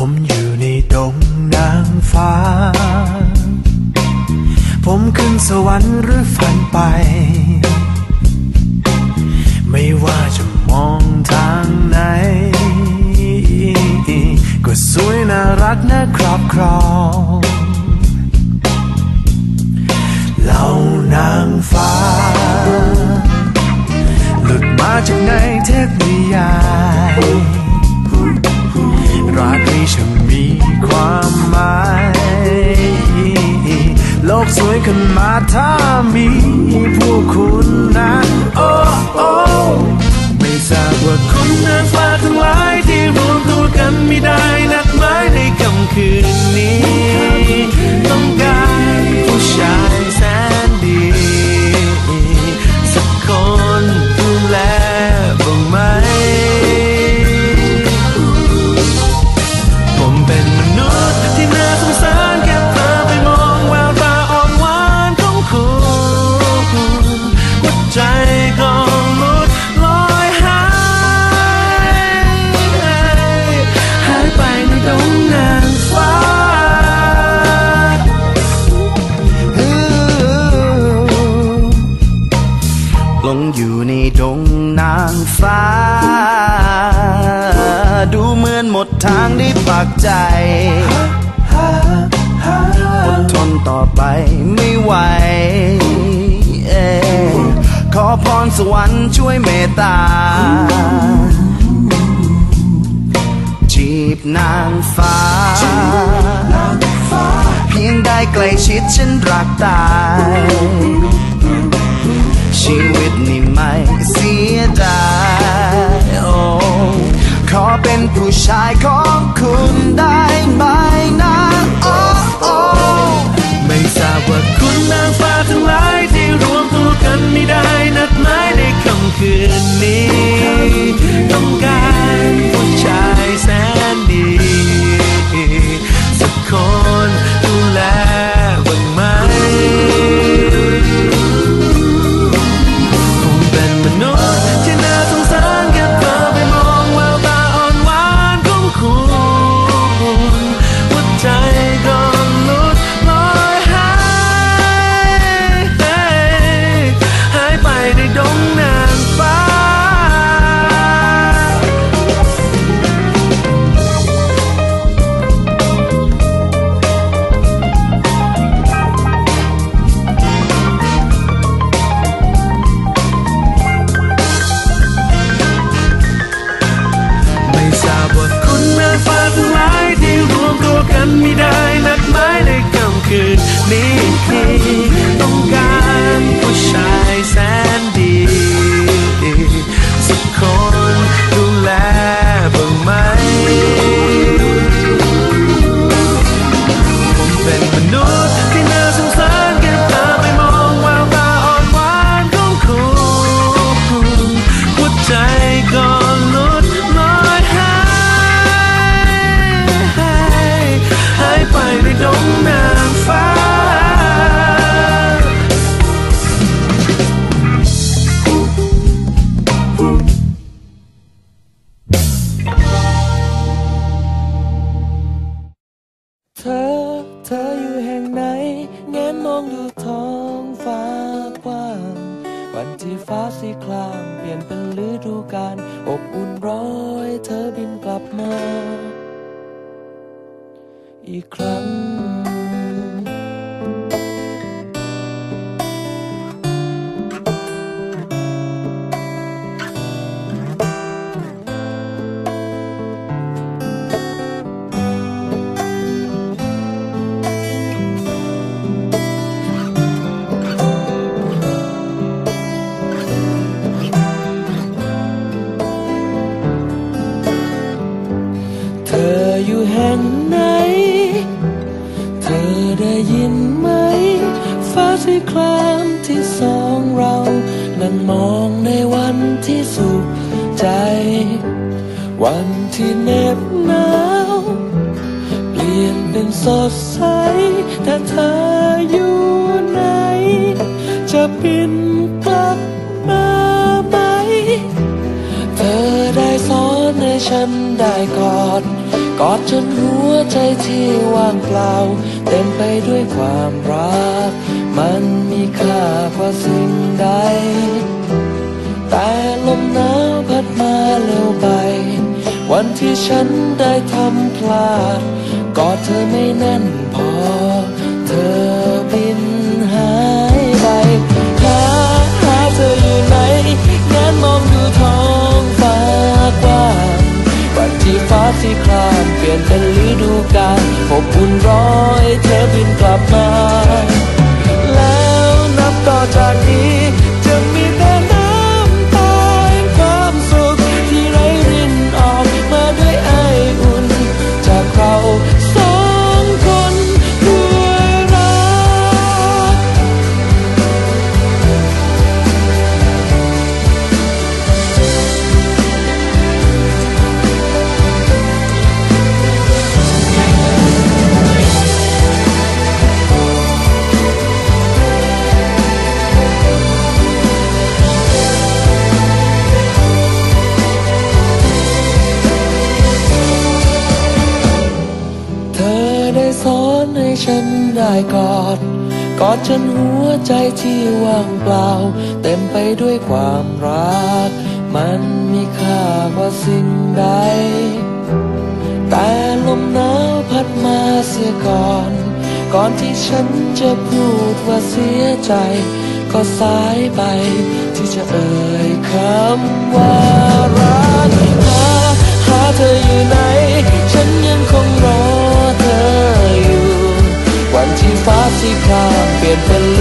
ผมอยู่ในดงนางฟ้า ผมขึ้นสวรรค์หรือฝันไป ไม่ว่าจะมองทางไหน ก็สวยน่ารักน่าครอบครองเหล่านางฟ้า หลุดมาจากในเทพนิยาย รักนี้ฉันมีความหมาย โลกสวยขึ้นมาถ้ามีพวกคุณนะโอ้โอ้ไม่ทราบว่าคุณนางฟ้าทั้งหลายที่รวมตัวกันมี ดูเหมือนหมดทางได้ปากใจอดทนต่อไปไม่ไหวเอ่อขอพรสวรรค์ช่วยเมตตา จีบนางฟ้า เพียงได้ใกล้ชิดฉันรักตาย ชีวิตนี่ไม่เสียดาย ผู้ชายของคุณได้ ฟ้าทั้งหลายที่รวมตัวกันไม่ได้นัดหมายในค่ำคืนนี้ อีกครั้ง เธออยู่แห่งไหน ครามที่สองเรานั่งมองในวันที่สุขใจ วันที่เหน็บหนาวเปลี่ยนเป็นสดใสแต่เธออยู่ไหน จะบินกลับมาไหม เธอได้สอนให้ฉันได้กอดกอดจนหัวใจที่ว่างเปล่า เต็มไปด้วยความรัก มันมีค่ากว่าสิ่งใด แต่ลมหนาวพัดมาเร็วไป วันที่ฉันได้ทำพลาด กอดเธอไม่แน่นพอ เธอบินหายไปหาหาเธออยู่ไหนแงนมองดูท้องฟ้ากว้างวันที่ฟ้าสีครามเปลี่ยนเป็นฤดูกาลอบอุ่นร้อยเธอบินกลับมา ฉันได้กอด กอดจนหัวใจที่ว่างเปล่า เต็มไปด้วยความรัก มันมีค่ากว่าสิ่งใด แต่ลมหนาวพัดมาเสียก่อน ก่อนที่ฉันจะพูดว่าเสียใจ ก็สายไปที่จะเอ่ยคำว่ารัก the